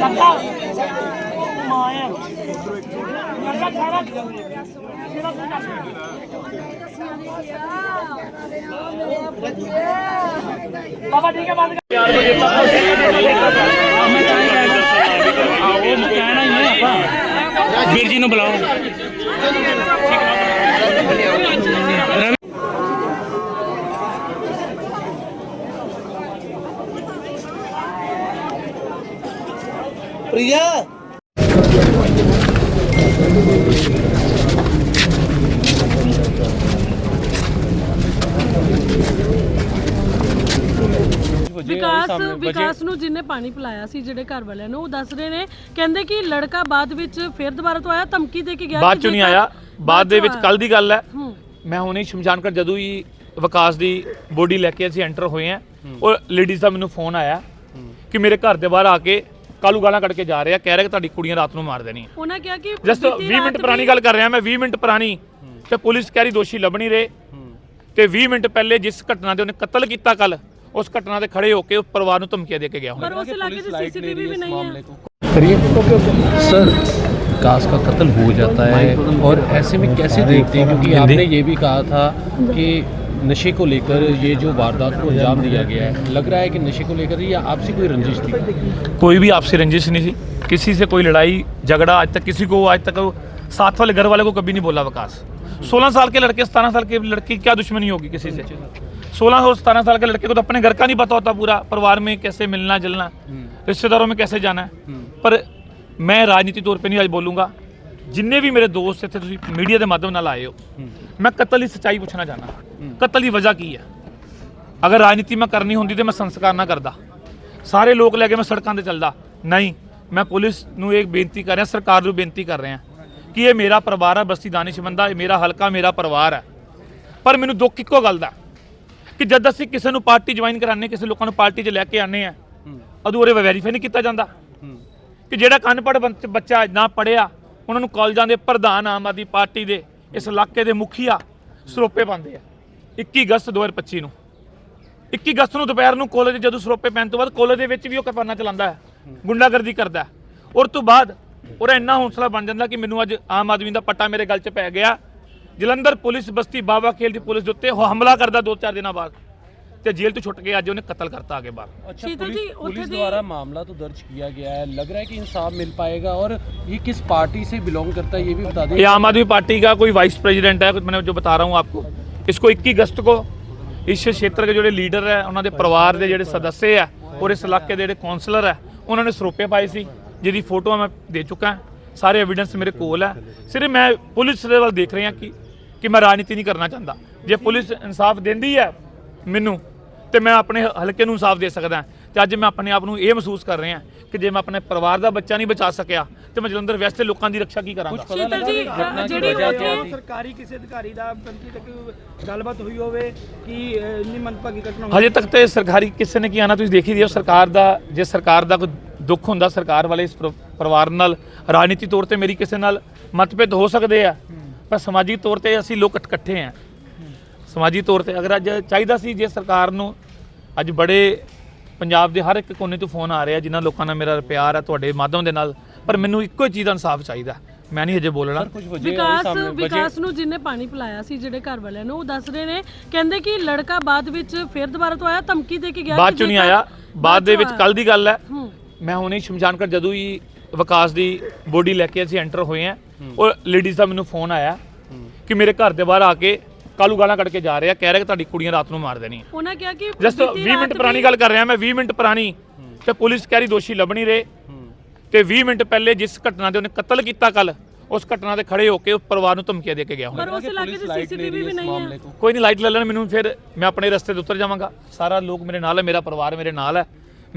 ਕਾਕਾ ਮਾਂ ਹੈ ਸਾਰਾ ਸਿਰਾ ਬਾਬਾ, ਠੀਕ ਹੈ, ਬੰਦ ਕਰ। 4 ਵਜੇ ਆਓ ਮੈਂ ਕਹਿਣਾ ਹੀ ਹੈ ਆਪਾਂ। ਵੀਰ ਜੀ ਨੂੰ ਬੁਲਾਓ। ਵਿਕਾਸ ਵਿਕਾਸ ਨੂੰ ਜਿੰਨੇ ਪਾਣੀ ਪਿਲਾਇਆ ਸੀ ਜਿਹੜੇ ਘਰ ਵਾਲਿਆਂ ਨੂੰ ਉਹ ਦੱਸ ਰਹੇ ਨੇ ਕਹਿੰਦੇ ਕਿ ਲੜਕਾ ਬਾਅਦ ਵਿੱਚ ਫਿਰ ਦੁਬਾਰਾ ਤੋਂ ਆਇਆ ਧਮਕੀ ਦੇ ਕੇ ਗਿਆ ਬਾਅਦ ਚੋਂ ਨਹੀਂ ਆਇਆ ਬਾਅਦ ਦੇ ਵਿੱਚ ਕੱਲ ਦੀ ਗੱਲ ਹੈ। ਮੈਂ ਹੁਣੇ ਸ਼ਮਸ਼ਾਨ ਘਾਟ ਜਦੋਂ ਹੀ ਵਿਕਾਸ ਦੀ ਬੋਡੀ ਲੈ ਕੇ ਅਸੀਂ ਐਂਟਰ ਹੋਏ ਆ ਉਹ ਲੇਡੀਜ਼ ਦਾ ਮੈਨੂੰ ਫੋਨ ਆਇਆ ਕਿ ਮੇਰੇ ਘਰ ਦੇ ਬਾਹਰ ਆ ਕੇ ਕਾਲੂ ਗਾਲਾਂ ਕੱਢ ਕੇ ਜਾ ਰਹੇ ਆ ਕਹਿ ਰਹੇ ਕਿ ਤੁਹਾਡੀ ਕੁੜੀਆਂ ਰਾਤ ਨੂੰ ਮਾਰ ਦੇਣੀਆਂ ਉਹਨਾਂ ਕਿਹਾ ਕਿ ਜਸਟ ਬੀਤੀ 20 ਮਿੰਟ ਰਾਤ ਪੁਰਾਣੀ ਵੀ- ਗੱਲ ਕਰ ਰਿਹਾ ਮੈਂ 20 ਮਿੰਟ ਪੁਰਾਣੀ ਤੇ ਪੁਲਿਸ ਕਹਿ ਰਹੀ ਦੋਸ਼ੀ ਲੱਭ ਨਹੀਂ ਰਹੇ ਤੇ 20 ਮਿੰਟ ਪਹਿਲੇ ਜਿਸ ਘਟਨਾ ਦੇ ਉਹਨੇ ਕਤਲ ਕੀਤਾ ਕੱਲ ਉਸ ਘਟਨਾ ਤੇ ਖੜੇ ਹੋ ਕੇ ਉਸ ਪਰਿਵਾਰ ਨੂੰ ਧਮਕੀਆਂ ਦੇ ਕੇ ਗਿਆ ਹੁਣ ਪਰ ਉਸ ਇਲਾਕੇ 'ਚ ਸੀਸੀਟੀਵੀ ਵੀ ਨਹੀਂ ਹੈ सर विकास का कत्ल हो जाता है और ऐसे में कैसे देखते हैं क्योंकि आपने ये भी कहा था कि नशे को लेकर ये जो वारदात को अंजाम दिया गया है लग रहा है कि नशे को लेकर या आपसी कोई रंजिश थी कोई भी आपसे रंजिश नहीं थी किसी से कोई लड़ाई झगड़ा आज तक किसी को आज तक वो साथ वाले घर वाले को कभी नहीं बोला विकास सोलह साल के लड़के सतारह साल के लड़के की क्या दुश्मनी होगी किसी से सोलह और सतारह साल के लड़के को तो अपने घर का नहीं पता होता पूरा परिवार में कैसे मिलना जुलना रिश्तेदारों में कैसे जाना है पर मैं राजनीति तौर पे नहीं आज बोलूँगा जिन्ने भी मेरे दोस्त ਇੱਥੇ ਤੁਸੀਂ ਮੀਡੀਆ ਦੇ ਮਾਧਿਅਮ ਨਾਲ ਆਏ ਹੋ ਮੈਂ ਕਤਲ ਦੀ ਸੱਚਾਈ ਪੁੱਛਣਾ ਚਾਹਨਾ ਕਤਲ ਦੀ ਵਜ੍ਹਾ ਕੀ ਹੈ? ਅਗਰ ਰਾਜਨੀਤੀ ਮੈਂ ਕਰਨੀ ਹੁੰਦੀ ਤੇ ਮੈਂ ਸੰਸਕਾਰ ਨਾ ਕਰਦਾ। ਸਾਰੇ ਲੋਕ ਲੈ ਕੇ ਮੈਂ ਸੜਕਾਂ ਤੇ ਚੱਲਦਾ। ਨਹੀਂ, ਮੈਂ ਪੁਲਿਸ ਨੂੰ ਇਹ ਬੇਨਤੀ ਕਰ ਰਿਹਾ, ਸਰਕਾਰ ਨੂੰ ਬੇਨਤੀ ਕਰ ਰਿਹਾ ਕਿ ਇਹ ਮੇਰਾ ਪਰਿਵਾਰ ਹੈ, ਬਸਤੀ ਦਾਨਿਸ਼ਮੰਦਾ ਇਹ ਮੇਰਾ ਹਲਕਾ, ਮੇਰਾ ਪਰਿਵਾਰ ਹੈ। ਪਰ ਮੈਨੂੰ ਦੁੱਖ ਇੱਕੋ ਗੱਲ ਦਾ ਕਿ ਜਦ ਅਸੀਂ ਕਿਸੇ ਨੂੰ ਪਾਰਟੀ ਜੁਆਇਨ ਕਰਾਣੇ ਕਿਸੇ ਲੋਕਾਂ ਨੂੰ ਪਾਰਟੀ 'ਚ ਲੈ ਕੇ ਆਨੇ ਆ ਅਧੂਰੇ ਵੈਰੀਫਾਈ ਨਹੀਂ ਕੀਤਾ ਜਾਂਦਾ। ਕਿ ਜਿਹੜਾ ਕੰਨਪੜ ਬੱਚਾ ਨਾ ਪੜਿਆ ਉਹਨਾਂ ਨੂੰ ਕਾਲਜਾਂ ਦੇ ਪ੍ਰਧਾਨ ਆਮ ਆਦਮੀ ਪਾਰਟੀ ਦੇ, ਇਸ ਇਲਾਕੇ ਦੇ ਮੁਖੀਆ ਸਰੋਪੇ ਪਾਉਂਦੇ ਆ। 21 ਅਗਸਤ 2025 ਨੂੰ 21 ਅਗਸਤ ਨੂੰ ਦੁਪਹਿਰ ਨੂੰ ਕਾਲਜ ਜਦੋਂ ਸਰੋਪੇ ਪੈਣ ਤੋਂ ਬਾਅਦ ਕਾਲਜ ਦੇ ਵਿੱਚ ਵੀ ਉਹ ਕਿਰਪਾਨਾਂ ਚਲਾਉਂਦਾ ਹੈ ਗੁੰਡਾਗਰਦੀ ਕਰਦਾ ਹੈ ਔਰ ਤੋਂ ਬਾਅਦ ਉਹਦਾ ਇੰਨਾ ਹੌਸਲਾ ਬਣ ਜਾਂਦਾ ਕਿ ਮੈਨੂੰ ਅੱਜ ਆਮ ਆਦਮੀ ਦਾ ਪੱਟਾ ਮੇਰੇ ਗਲ 'ਚ ਪੈ ਗਿਆ ਜਲੰਧਰ ਪੁਲਿਸ ਬਸਤੀ ਬਾਬਾ ਖੇਲ ਦੀ ਪੁਲਿਸ ਦੇ ਉੱਤੇ ਉਹ ਹਮਲਾ ਕਰਦਾ ਦੋ ਚਾਰ ਦਿਨਾਂ ਬਾਅਦ ਤੇ ਜੇਲ੍ਹ ਤੋਂ ਛੁੱਟ ਕੇ ਅੱਜ ਉਹਨੇ ਕਤਲ ਕਰਤਾ ਆਗੇ ਬਾਹਰ अच्छा शीतल जी, पुलिस, पुलिस उत्थे द्वारा दी- मामला तो दर्ज किया गया है लग रहा है कि इंसाफ मिल पाएगा और ये किस पार्टी से बिलोंग करता है ये भी बता दें ये आम आदमी पार्टी का कोई वाइस प्रेसिडेंट है मैंने जो बता रहा हूँ आपको इसको 21 अगस्त को ਇਸ ਖੇਤਰ ਦੇ ਜਿਹੜੇ ਲੀਡਰ ਹੈ ਉਹਨਾਂ ਦੇ ਪਰਿਵਾਰ ਦੇ ਜਿਹੜੇ ਸਦੱਸੇ ਹੈ ਔਰ ਇਸ ਇਲਾਕੇ ਦੇ ਜਿਹੜੇ ਕਾਉਂਸਲਰ ਹੈ ਉਹਨਾਂ ਨੇ ਸਰੋਪੇ ਪਾਏ ਸੀ ਜਿਹਦੀ ਫੋਟੋਆਂ ਮੈਂ ਦੇ ਚੁੱਕਾ ਹਾਂ ਸਾਰੇ ਐਵੀਡੈਂਸ ਮੇਰੇ ਕੋਲ ਹੈ ਸਿਰਫ ਮੈਂ ਪੁਲਿਸ ਦੇ ਵੱਲ ਦੇਖ ਰਿਹਾ ਕਿ ਕਿ ਮੈਂ ਰਾਜਨੀਤੀ ਨਹੀਂ ਕਰਨਾ ਚਾਹੁੰਦਾ ਜੇ ਪੁਲਿਸ ਇਨਸਾਫ ਦਿੰਦੀ ਹੈ ਮੈਨੂੰ ਤੇ ਮੈਂ ਆਪਣੇ ਹਲਕੇ ਨੂੰ ਇਨਸਾਫ ਦੇ ਸਕਦਾ ਤੇ ਅੱਜ ਮੈਂ ਆਪਣੇ ਆਪ ਨੂੰ ਇਹ ਮਹਿਸੂਸ ਕਰ ਰਿਹਾ ਕਿ ਜੇ ਮੈਂ ਆਪਣੇ ਪਰਿਵਾਰ ਦਾ ਬੱਚਾ ਨਹੀਂ ਬਚਾ ਸਕਿਆ ਤੇ ਮੈਂ ਜਲੰਧਰ ਵੈਸਟ ਲੋਕਾਂ ਦੀ ਰੱਖਿਆ ਕੀ ਕਰਾਂਗਾ? ਜੀ ਜਿਹੜੀ ਸਰਕਾਰੀ ਕਿਸੇ ਅਧਿਕਾਰੀ ਦਾ ਬੰਦੀ ਤੱਕ ਗੱਲਬਾਤ ਹੋਈ ਹੋਵੇ ਕਿ ਇੰਨੀ ਮੰਦਭਾਗੀ ਘਟਨਾ ਹਜੇ ਤੱਕ ਤੇ ਸਰਕਾਰੀ ਕਿਸੇ ਨੇ ਕੀ ਆਣਾ ਤੁਸੀਂ ਦੇਖੀ ਦਿਓ ਸਰਕਾਰ ਦਾ ਜੇ ਸਰਕਾਰ ਦਾ ਕੋਈ ਦੁੱਖ ਹੁੰਦਾ ਸਰਕਾਰ ਵਾਲੇ ਇਸ ਪਰਿਵਾਰ ਨਾਲ ਰਾਜਨੀਤੀ ਤੌਰ ਤੇ ਮੇਰੀ ਕਿਸੇ ਨਾਲ ਮਤਭੇਦ ਹੋ ਸਕਦੇ ਆ ਪਰ ਸਮਾਜਿਕ ਤੌਰ ਤੇ ਅਸੀਂ ਲੋਕ ਇਕੱਠੇ ਆ। ਸਮਾਜਿਕ ਤੌਰ ਤੇ ਅਗਰ ਅੱਜ ਚਾਹੀਦਾ ਸੀ ਜੇ ਸਰਕਾਰ ਨੂੰ ਅੱਜ ਬੜੇ ਪੰਜਾਬ ਦੇ ਹਰ ਇੱਕ ਕੋਨੇ ਤੋਂ ਫੋਨ ਆ ਰਿਹਾ ਜਿਨ੍ਹਾਂ ਲੋਕਾਂ ਨਾਲ ਮੇਰਾ ਪਿਆਰ ਹੈ ਤੁਹਾਡੇ ਮਾਧਿਅਮ ਦੇ ਨਾਲ ਪਰ ਮੈਨੂੰ ਇੱਕੋ ਹੀ ਚੀਜ਼ ਦਾ ਇਨਸਾਫ ਚਾਹੀਦਾ। ਮੈਂ ਨਹੀਂ ਹਜੇ ਬੋਲਣਾ। ਵਿਕਾਸ ਵਿਕਾਸ ਨੂੰ ਜਿੰਨੇ ਪਾਣੀ ਪਿਲਾਇਆ ਸੀ ਜਿਹੜੇ ਘਰ ਵਾਲਿਆਂ ਨੂੰ ਉਹ ਦੱਸ ਰਹੇ ਨੇ ਕਹਿੰਦੇ ਕਿ ਲੜਕਾ ਬਾਅਦ ਵਿੱਚ ਫੇਰ ਦੁਬਾਰਾ ਤੋਂ ਆਇਆ ਧਮਕੀ ਦੇ ਕੇ ਗਿਆ ਬਾਅਦ ਚ ਚੋਂ ਨਹੀਂ ਆਇਆ। ਬਾਅਦ ਦੇ ਵਿੱਚ ਕੱਲ ਦੀ ਗੱਲ ਹੈ। ਮੈਂ ਹੁਣੇ ਹੀ ਸ਼ਮਸ਼ਾਨਗੜ ਜਦੋਂ ਹੀ ਵਿਕਾਸ ਦੀ ਬੋਡੀ ਲੈ ਕੇ ਅਸੀਂ ਐਂਟਰ ਹੋਏ ਆ ਉਹ ਲੇਡੀਜ਼ ਦਾ ਮੈਨੂੰ ਫੋਨ ਆਇਆ ਕਿ ਮੇਰੇ ਘਰ ਦੇ ਬਾਹਰ ਆ ਕੇ ਕਾਲੂ ਗਾਲਾਂ ਕੱਢ ਕੇ ਜਾ ਰਹੇ ਕਹਿ ਰਹੇ ਕਿ ਤੁਹਾਡੀ ਕੁੜੀਆਂ ਰਾਤ ਨੂੰ ਮਾਰ ਦੇਣੀਆਂ ਉਹਨਾਂ ਕਿਹਾ ਕਿ ਜਸਟ ਬੀਤੀ 20 ਮਿੰਟ ਰਾਤ ਪੁਰਾਣੀ ਵੀ- ਗੱਲ ਕਰ ਰਿਹਾ ਮੈਂ 20 ਮਿੰਟ ਪੁਰਾਣੀ। ਤੇ ਪੁਲਿਸ ਕਹਿ ਰਹੀ ਦੋਸ਼ੀ ਲੱਭ ਨਹੀਂ ਰਹੇ। ਤੇ 20 ਮਿੰਟ ਪਹਿਲੇ ਜਿਸ ਘਟਨਾ ਦੇ ਉਹਨੇ ਕਤਲ ਕੀਤਾ ਕੱਲ ਉਸ ਘਟਨਾ ਤੇ ਖੜੇ ਹੋ ਕੇ ਉਸ ਪਰਿਵਾਰ ਨੂੰ ਧਮਕੀਆਂ ਦੇ ਕੇ ਗਿਆ ਹੁਣ। ਪਰ ਉਸ ਇਲਾਕੇ 'ਚ ਸੀਸੀਟੀਵੀ ਵੀ ਨਹੀਂ ਹੈ। ਕੋਈ ਨਹੀਂ ਲਾਈਟ ਲੈ ਲੈਣ ਮੈਨੂੰ ਫਿਰ ਮੈਂ ਆਪਣੇ ਰਸਤੇ ਤੇ ਉਤਰ ਜਾਵਾਂਗਾ। ਸਾਰਾ ਲੋਕ ਮੇਰੇ ਨਾਲ ਹੈ ਮੇਰਾ ਪਰਿਵਾਰ ਮੇਰੇ ਨਾਲ ਹੈ।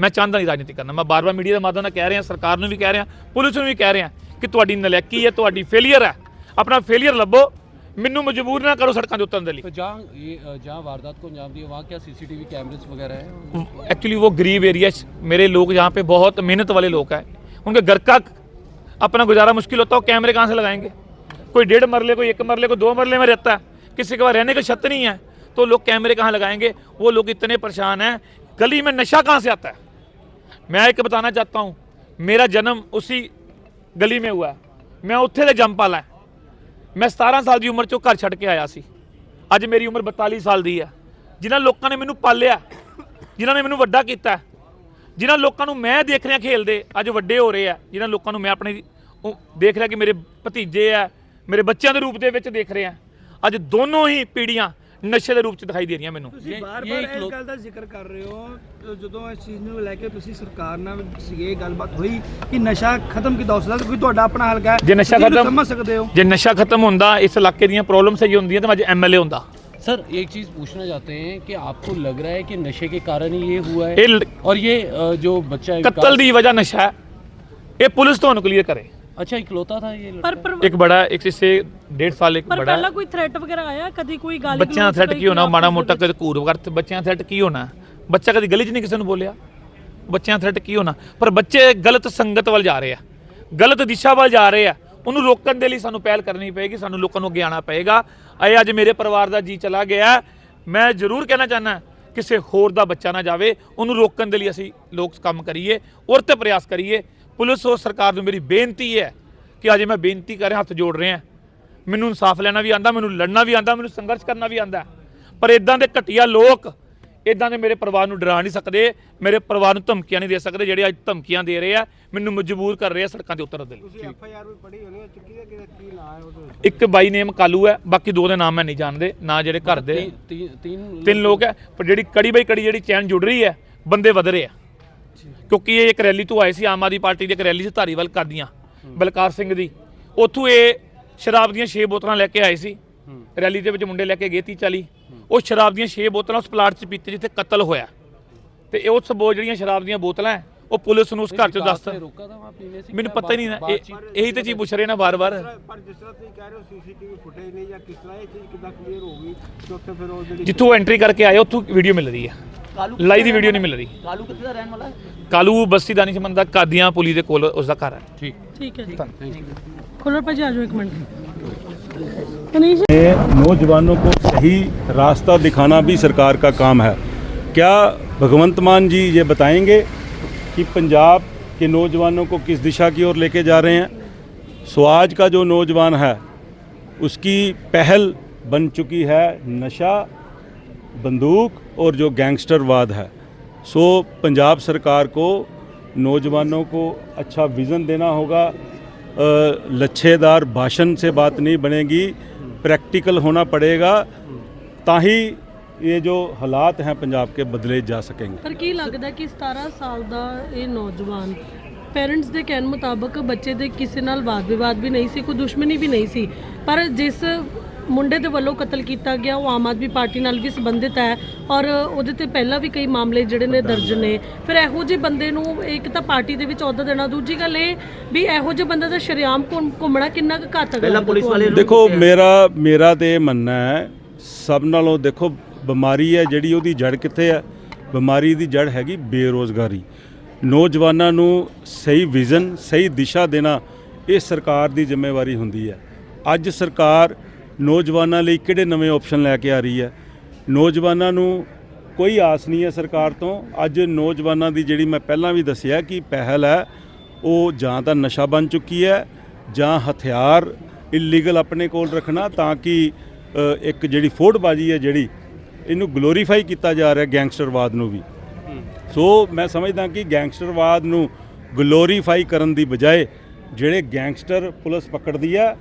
ਮੈਂ ਚਾਹੁੰਦਾ ਨਹੀਂ ਰਾਜਨੀਤੀ ਕਰਨਾ। ਮੈਂ ਬਾਰ-ਬਾਰ ਮੀਡੀਆ ਦੇ ਮਾਧਿਅਮ ਨਾਲ ਕਹਿ ਰਿਹਾ ਸਰਕਾਰ ਨੂੰ ਵੀ ਕਹਿ ਰਿਹਾ ਪੁਲਿਸ ਨੂੰ ਵੀ ਕਹਿ ਰਿਹਾ ਕਿ ਤੁਹਾਡੀ ਨਲਾਇਕੀ ਹੈ ਤੁਹਾਡੀ ਫੇਲਿਅਰ ਹੈ। ਆਪਣਾ ਫੇਲਿਅਰ ਲੱਭੋ। ਮੈਨੂੰ ਮਜਬੂਰ ਨਾ ਕਰੋ ਸੜਕਾਂ ਦੇ ਉਤਰਨ ਦੇ ਲਈ तो जहाँ ये अ, जहाँ वारदात को अंजाम दिया वहाँ क्या सीसीटीवी कैमरेस वगैरह हैं एक्चुअली वो गरीब एरिया मेरे लोग यहाँ पे बहुत मेहनत वाले लोग हैं उनके घर का अपना गुजारा मुश्किल होता है वो कैमरे कहाँ से लगाएंगे कोई डेढ़ मरले कोई एक मरले कोई दो मरले में रहता है किसी के पास रहने की छत नहीं है तो लोग कैमरे कहाँ लगाएंगे वो लोग इतने परेशान हैं गली में नशा कहाँ से आता है मैं एक बताना चाहता हूँ मेरा जन्म उसी गली में हुआ है मैं ਉੱਥੇ ਦੇ ਜੰਮ ਪਾਲਾ ਮੈਂ 17 ਸਾਲ ਦੀ ਉਮਰ ਚੋਂ ਘਰ ਛੱਡ ਕੇ ਆਇਆ ਸੀ। ਅੱਜ ਮੇਰੀ ਉਮਰ 42 ਸਾਲ ਦੀ ਹੈ। ਜਿਨ੍ਹਾਂ ਲੋਕਾਂ ਨੇ ਮੈਨੂੰ ਪਾਲਿਆ, ਜਿਨ੍ਹਾਂ ਨੇ ਮੈਨੂੰ ਵੱਡਾ ਕੀਤਾ, ਜਿਨ੍ਹਾਂ ਲੋਕਾਂ ਨੂੰ ਮੈਂ ਦੇਖ ਰਿਹਾ ਖੇਲਦੇ, ਅੱਜ ਵੱਡੇ ਹੋ ਰਹੇ ਆ, ਜਿਨ੍ਹਾਂ ਲੋਕਾਂ ਨੂੰ ਮੈਂ ਆਪਣੇ ਉਹ ਦੇਖ ਰਿਹਾ ਕਿ ਮੇਰੇ ਭਤੀਜੇ ਆ, ਮੇਰੇ ਬੱਚਿਆਂ ਦੇ ਰੂਪ ਦੇ ਵਿੱਚ ਦੇਖ ਰਿਹਾ। ਅੱਜ ਦੋਨੋਂ ਹੀ ਪੀੜ੍ਹੀਆਂ ਨਸ਼ੇ ਦੇ ਰੂਪ 'ਚ ਦਿਖਾਈ ਦੇ ਰਹੀਆਂ ਮੈਨੂੰ ਤੁਸੀਂ ਇਹ- ਬਾਰ-ਬਾਰ ਇਹ ਇਸ ਇਕਲੌ- ਗੱਲ ਦਾ ਜ਼ਿਕਰ ਕਰ ਰਹੇ ਹੋ ਅ, ਜਦੋਂ ਇਸ ਚੀਜ਼ ਨੂੰ ਲੈ ਕੇ ਤੁਸੀਂ ਸਰਕਾਰ ਨਾਲ ਸੀਗੇ ਗੱਲਬਾਤ ਹੋਈ ਕਿ ਨਸ਼ਾ ਖਤਮ ਕਿਦਾਂ ਹੋ ਸਕਦਾ ਕਿਉਂਕਿ ਤੁਹਾਡਾ ਆਪਣਾ ਹਲਕਾ ਹੈ ਜੇ ਨਸ਼ਾ ਤੁਸੀਂ ਇਹਨੂੰ ਖਤਮ- ਸਮਝ ਸਕਦੇ ਹੋ ਜੇ ਨਸ਼ਾ ਖਤਮ ਹੁੰਦਾ ਇਸ ਇਲਾਕੇ ਦੀਆਂ ਪ੍ਰੋਬਲਮ ਸਹੀ ਹੁੰਦੀਆਂ ਤਾਂ ਮੈਂ ਅੱਜ ਐਮਐਲਏ ਹੁੰਦਾ सर एक चीज़ पूछना चाहते हैं कि आपको लग रहा है कि नशे के कारण ही ये हुआ है ਇਹ ਲ- और ये अ, जो बच्चा है ਕਤਲ ਦੀ ਵਜ੍ਹਾ ਨਸ਼ਾ ਹੈ ਇਹ ਪੁਲਿਸ ਤੁਹਾਨੂੰ ਕਲੀਅਰ ਕਰੇ अच्छा इकलौता था ये लड़का? ਪਰ ਪਰ ਇੱਕ ਬੜਾ ਇੱਕ ਇਸੇ ਡੇਢ ਸਾਲ ਇੱਕ ਪਰ ਬੜਾ ਪਹਿਲਾਂ ਕੋਈ ਥ੍ਰੈਟ ਵਗੈਰਾ ਆਇਆ ਕਦੀ ਕੋਈ ਗਾਲੀ ਬੱਚਿਆਂ ਦਾ ਗਲੋਚ ਥ੍ਰੈਟ ਕੋਈ ਕੀ ਹੋਣਾ ਆਪਸ ਮਾੜਾ ਦੇ ਮੋਟਾ ਵਿੱਚ? ਕਦੇ ਘੂਰ ਵਰਤ ਬੱਚਿਆਂ ਦਾ ਥ੍ਰੈਟ ਕੀ ਹੋਣਾ ਬੱਚਾ ਕਦੀ ਗਲੀ 'ਚ ਨਹੀਂ ਕਿਸੇ ਨੂੰ ਬੋਲਿਆ ਬੱਚਿਆਂ ਦਾ ਥ੍ਰੈਟ ਕੀ ਹੋਣਾ ਪਰ ਬੱਚੇ ਗਲਤ ਸੰਗਤ ਵੱਲ ਜਾ ਰਹੇ ਆ ਗਲਤ ਦਿਸ਼ਾ ਵੱਲ ਜਾ ਰਹੇ ਆ ਉਹਨੂੰ ਰੋਕਣ ਦੇ ਲਈ ਸਾਨੂੰ ਪਹਿਲ ਕਰਨੀ ਪਏਗੀ ਸਾਨੂੰ ਲੋਕਾਂ ਨੂੰ ਅੱਗੇ ਆਉਣਾ ਪਏਗਾ ਇਹ ਅੱਜ ਮੇਰੇ ਪਰਿਵਾਰ ਦਾ ਜੀ ਚਲਾ ਗਿਆ ਮੈਂ ਜ਼ਰੂਰ ਕਹਿਣਾ ਚਾਹਨਾ ਕਿਸੇ ਹੋਰ ਦਾ ਬੱਚਾ ਨਾ ਜਾਵੇ ਉਹਨੂੰ ਰੋਕਣ ਦੇ ਲਈ ਅਸੀਂ ਲੋਕ ਕੰਮ ਕਰੀਏ ਔਰ ਤੇ ਪ੍ਰਯਾਸ ਕਰੀਏ ਪੁਲਿਸ ਔਰ ਸਰਕਾਰ ਨੂੰ ਮੇਰੀ ਬੇਨਤੀ ਹੈ ਕਿ ਅੱਜ ਮੈਂ ਬੇਨਤੀ ਕਰ ਰਿਹਾ ਹੱਥ ਜੋੜ ਰਿਹਾ ਮੈਨੂੰ ਇਨਸਾਫ ਲੈਣਾ ਵੀ ਆਂਦਾ ਮੈਨੂੰ ਲੜਨਾ ਵੀ ਆਂਦਾ ਮੈਨੂੰ ਸੰਘਰਸ਼ ਕਰਨਾ ਵੀ ਆਂਦਾ ਪਰ ਇਦਾਂ ਦੇ ਘਟੀਆ ਲੋਕ ਇਦਾਂ ਦੇ ਮੇਰੇ ਪਰਿਵਾਰ ਨੂੰ ਡਰਾ ਨਹੀਂ ਸਕਦੇ ਮੇਰੇ ਪਰਿਵਾਰ ਨੂੰ ਧਮਕੀਆਂ ਨਹੀਂ ਦੇ ਸਕਦੇ ਜਿਹੜੇ ਅੱਜ ਧਮਕੀਆਂ ਦੇ ਰਹੇ ਆ ਮੈਨੂੰ ਮਜਬੂਰ ਕਰ ਰਹੇ ਆ ਸੜਕਾਂ ਤੇ ਉਤਰਨ ਦੇ ਲਈ। ਇੱਕ ਬਾਈ ਨੇਮ ਕਾਲੂ ਹੈ ਬਾਕੀ ਦੋ ਦੇ ਨਾਮ ਮੈਂ ਨਹੀਂ ਜਾਣਦੇ ਨਾ ਜਿਹੜੇ ਘਰ ਦੇ। ਤਿੰਨ ਤਿੰਨ ਲੋਕ ਹੈ ਪਰ ਜਿਹੜੀ ਕੜੀ ਬਾਈ ਕੜੀ ਜਿਹੜੀ ਚੈਨ ਜੁੜ ਰਹੀ ਹੈ ਬੰਦੇ ਵਧ ਰਹੇ ਆ। ਕਿਉਂਕਿ ਇਹ ਇੱਕ ਰੈਲੀ ਤੋਂ ਆਏ ਸੀ, ਆਮ ਆਦਮੀ ਪਾਰਟੀ ਦੀ ਇੱਕ ਰੈਲੀ ਸੀ ਧਾਰੀਵਾਲ ਕਰਦੀਆਂ, ਬਲਕਾਰ ਸਿੰਘ ਦੀ। ਉੱਥੋਂ ਇਹ ਸ਼ਰਾਬ ਦੀਆਂ 6 ਬੋਤਲਾਂ ਲੈ ਕੇ ਆਏ ਸੀ। ਰੈਲੀ ਦੇ ਵਿੱਚ ਮੁੰਡੇ ਲੈ ਕੇ ਗਏ 30 40 ਉਹ ਸ਼ਰਾਬ ਦੀਆਂ 6 ਬੋਤਲਾਂ ਉਸ ਪਲਾਟ 'ਚ ਪੀਤੀ ਜਿੱਥੇ ਕਤਲ ਹੋਇਆ। ਤੇ ਇਹ ਉਸ ਬੋ ਜਿਹੜੀਆਂ ਸ਼ਰਾਬ ਦੀਆਂ ਬੋਤਲਾਂ ਉਹ ਪੁਲਿਸ ਨੂੰ ਉਸ ਘਰ 'ਚ विकास ਦੱਸਤਾ ने रोका था वहाँ पीने से ਮੈਨੂੰ क्या ਪਤਾ ਹੀ ਨਹੀਂ ਨਾ बात- ਇਹ- ਇਹੀ ਤੇ ਚੀਜ਼ ਪੁੱਛ ਰਹੇ ਨਾ ਵਾਰ-ਵਾਰ ਪਰ ਜਿਸ ਤਰ੍ਹਾਂ ਤੁਸੀਂ ਕਹਿ ਰਹੇ ਹੋ ਸੀਸੀਟੀਵੀ ਫੁਟੇਜ ਨਹੀਂ ਜਾਂ ਕਿਸ ਤਰ੍ਹਾਂ ਇਹ ਚੀਜ਼ ਕਿੱਦਾਂ ਕਲੀਅਰ ਹੋ ਗਈ ਕਿ ਉੱਥੇ ਫਿਰ ਉਹ ਜਿਹੜੀ ਜਿੱਥੋਂ ਐਂਟਰੀ ਕਰਕੇ ਆਏ ਉੱਥੋਂ ਵੀਡੀਓ ਮਿਲ ਰਹੀ ਹੈ ਕਾਲੂ ਲਾਈ ਦੀ ਵੀਡੀਓ ਨਹੀਂ ਮਿਲ ਰਹੀ ਕਾਲੂ ਕਿੱਥੇ ਦਾ ਰਹਿਣ ਵਾਲਾ ਹੈ ਕਾਲੂ ਬਸਤੀ ਦਾਨੀ ਸੰਬੰਧ ਦਾ ਕਾਦੀਆਂ ਪੁਲੀ ਦੇ ਕੋਲ ਉਸ ਦਾ ਘਰ ਹੈ ठीक ਠੀਕ ਹੈ ਜੀ थैंक यू ਖੁੱਲਰ ਭਾਜੀ ਆ ਜਾਓ ਇੱਕ ਮਿੰਟ ਮਨੀਸ਼ नौजवानों को सही रास्ता दिखाना भी सरकार का काम है क्या भगवंत मान जी ये बताएंगे कि पंजाब के नौजवानों को किस दिशा की ओर लेके जा रहे हैं। सो आज का जो नौजवान है, उसकी पहल बन चुकी है नशा, बंदूक और जो गैंगस्टरवाद है। सो पंजाब सरकार को, नौजवानों को अच्छा विज़न देना होगा। लच्छेदार भाषण से बात नहीं बनेगी, प्रैक्टिकल होना पड़ेगा, ताही ये जो हालात हैं पंजाब के बदले जा सकेंगे ਪਰ ਕੀ ਲੱਗਦਾ ਕਿ 17 ਸਾਲ ਦਾ ਇਹ ਨੌਜਵਾਨ ਪੇਰੈਂਟਸ ਦੇ ਕਹਿਣ ਮੁਤਾਬਕ ਬੱਚੇ ਦੇ ਕਿਸੇ ਨਾਲ ਵਾਦ ਵਿਵਾਦ ਵੀ ਨਹੀਂ ਸੀ ਕੋਈ ਦੁਸ਼ਮਣੀ ਵੀ ਨਹੀਂ ਸੀ ਪਰ ਜਿਸ ਮੁੰਡੇ ਦੇ ਵੱਲੋਂ ਕਤਲ ਕੀਤਾ ਗਿਆ ਉਹ ਆਮ ਆਦਮੀ ਪਾਰਟੀ ਨਾਲ ਵੀ ਸੰਬੰਧਿਤ ਹੈ ਔਰ ਉਹਦੇ ਤੇ ਪਹਿਲਾਂ ਵੀ ਕਈ ਮਾਮਲੇ ਜਿਹੜੇ ਨੇ ਦਰਜ ਨੇ ਫਿਰ ਇਹੋ ਜਿਹੇ ਬੰਦੇ ਨੂੰ ਇੱਕ ਤਾਂ ਪਾਰਟੀ ਦੇ ਵਿੱਚ ਅਹੁਦਾ ਦੇਣਾ ਦੂਜੀ ਗੱਲ ਇਹ ਵੀ ਇਹੋ ਜਿਹੇ ਬੰਦੇ ਦਾ ਸ਼ਰੇਆਮ ਘੁੰਮ- ਘੁੰਮਣਾ ਕਿੰਨਾ ਕੁ ਘਾਤਕ ਪਹਿਲਾਂ ਲੱਗਦਾ ਪੁਲਿਸ ਵਾਲੇ ਤੁਹਾਨੂੰ? ਦੇਖੋ ਮੇਰਾ ਮੇਰਾ ਤੇ ਇਹ ਮੰਨਣਾ ਹੈ ਸਭ ਨਾਲੋਂ ਦੇਖੋ ਬਿਮਾਰੀ ਹੈ ਜਿਹੜੀ ਉਹਦੀ ਜੜ ਕਿੱਥੇ ਹੈ? ਬਿਮਾਰੀ ਦੀ ਜੜ ਹੈਗੀ ਬੇਰੋਜ਼ਗਾਰੀ। ਨੌਜਵਾਨਾਂ ਨੂੰ ਸਹੀ ਵਿਜ਼ਨ ਸਹੀ ਦਿਸ਼ਾ ਦੇਣਾ ਇਹ ਸਰਕਾਰ ਦੀ ਜ਼ਿੰਮੇਵਾਰੀ ਹੁੰਦੀ ਹੈ। ਅੱਜ ਸਰਕਾਰ ਨੌਜਵਾਨਾਂ ਲਈ ਕਿਹੜੇ ਨਵੇਂ ਆਪਸ਼ਨ ਲੈ ਕੇ ਆ ਰਹੀ ਹੈ? ਨੌਜਵਾਨਾਂ ਨੂੰ ਕੋਈ ਆਸ ਨਹੀਂ ਹੈ ਸਰਕਾਰ ਤੋਂ। ਅੱਜ ਨੌਜਵਾਨਾਂ ਦੀ ਜਿਹੜੀ ਮੈਂ ਪਹਿਲਾਂ ਵੀ ਦੱਸਿਆ ਕਿ ਪਹਿਲ ਹੈ, ਉਹ ਜਾਂ ਤਾਂ ਨਸ਼ਾ ਬਣ ਚੁੱਕੀ ਹੈ ਜਾਂ ਹਥਿਆਰ ਇਲੀਗਲ ਆਪਣੇ ਕੋਲ ਰੱਖਣਾ ਤਾਂ ਕਿ ਇੱਕ ਜਿਹੜੀ ਫੋੜਬਾਜੀ ਹੈ ਜਿਹੜੀ ਇਹਨੂੰ ਗਲੋਰੀਫਾਈ ਕੀਤਾ ਜਾ ਰਿਹਾ ਗੈਂਗਸਟਰਵਾਦ ਨੂੰ ਵੀ। ਸੋ ਮੈਂ ਸਮਝਦਾ ਕਿ ਗੈਂਗਸਟਰਵਾਦ ਨੂੰ ਗਲੋਰੀਫਾਈ ਕਰਨ ਦੀ ਬਜਾਏ ਜਿਹੜੇ ਗੈਂਗਸਟਰ ਪੁਲਿਸ ਪਕੜਦੀ ਹੈ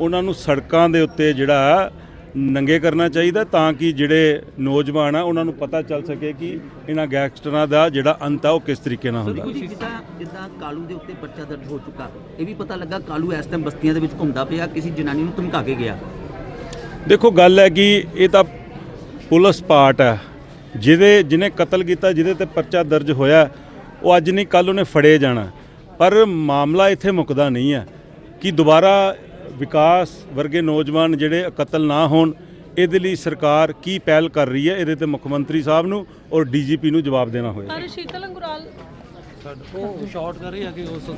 ਉਹਨਾਂ ਨੂੰ ਸੜਕਾਂ ਦੇ ਉੱਤੇ ਜਿਹੜਾ ਨੰਗੇ ਕਰਨਾ ਚਾਹੀਦਾ ਤਾਂ ਕਿ ਜਿਹੜੇ ਨੌਜਵਾਨ ਆ ਉਹਨਾਂ ਨੂੰ ਪਤਾ ਚੱਲ ਸਕੇ ਕਿ ਇਹਨਾਂ ਗੈਂਗਸਟਰਾਂ ਦਾ ਜਿਹੜਾ ਅੰਤ ਆ ਉਹ ਕਿਸ ਤਰੀਕੇ ਨਾਲ ਹੁੰਦਾ। ਜਿੱਦਾਂ ਕਾਲੂ ਦੇ ਉੱਤੇ ਪਰਚਾ ਦਰਜ ਹੋ ਚੁੱਕਾ ਇਹ ਵੀ ਪਤਾ ਲੱਗਾ ਕਾਲੂ ਇਸ ਟਾਈਮ ਬਸਤੀਆਂ ਦੇ ਵਿੱਚ ਘੁੰਮਦਾ ਪਿਆ ਕਿਸੇ ਜਨਾਨੀ ਨੂੰ ਧਮਕਾ ਕੇ ਗਿਆ। ਦੇਖੋ ਗੱਲ ਹੈ ਕਿ ਇਹ ਤਾਂ ਪੁਲਿਸ ਪਾਰਟ ਹੈ। ਜਿਹਦੇ ਜਿਹਨੇ ਕਤਲ ਕੀਤਾ ਜਿਹਦੇ ਤੇ ਪਰਚਾ ਦਰਜ ਹੋਇਆ ਉਹ ਅੱਜ ਨਹੀਂ ਕੱਲ ਉਹਨੇ ਫੜੇ ਜਾਣਾ। ਪਰ ਮਾਮਲਾ ਇੱਥੇ ਮੁੱਕਦਾ ਨਹੀਂ ਹੈ ਕਿ ਦੁਬਾਰਾ ਵਿਕਾਸ ਵਰਗੇ ਨੌਜਵਾਨ ਜਿਹੜੇ ਕਤਲ ਨਾ ਹੋਣ ਇਹਦੇ ਲਈ ਸਰਕਾਰ ਕੀ ਪਹਿਲ ਕਰ ਰਹੀ ਹੈ ਇਹਦੇ ਤੇ ਮੁੱਖ ਮੰਤਰੀ ਸਾਹਿਬ ਨੂੰ ਔਰ ਡੀਜੀਪੀ ਨੂੰ ਜਵਾਬ ਦੇਣਾ ਹੋਏਗਾ। ਪਰ ਕਰ ਰਹੀ ਹੈ ਕਿ ਉਸ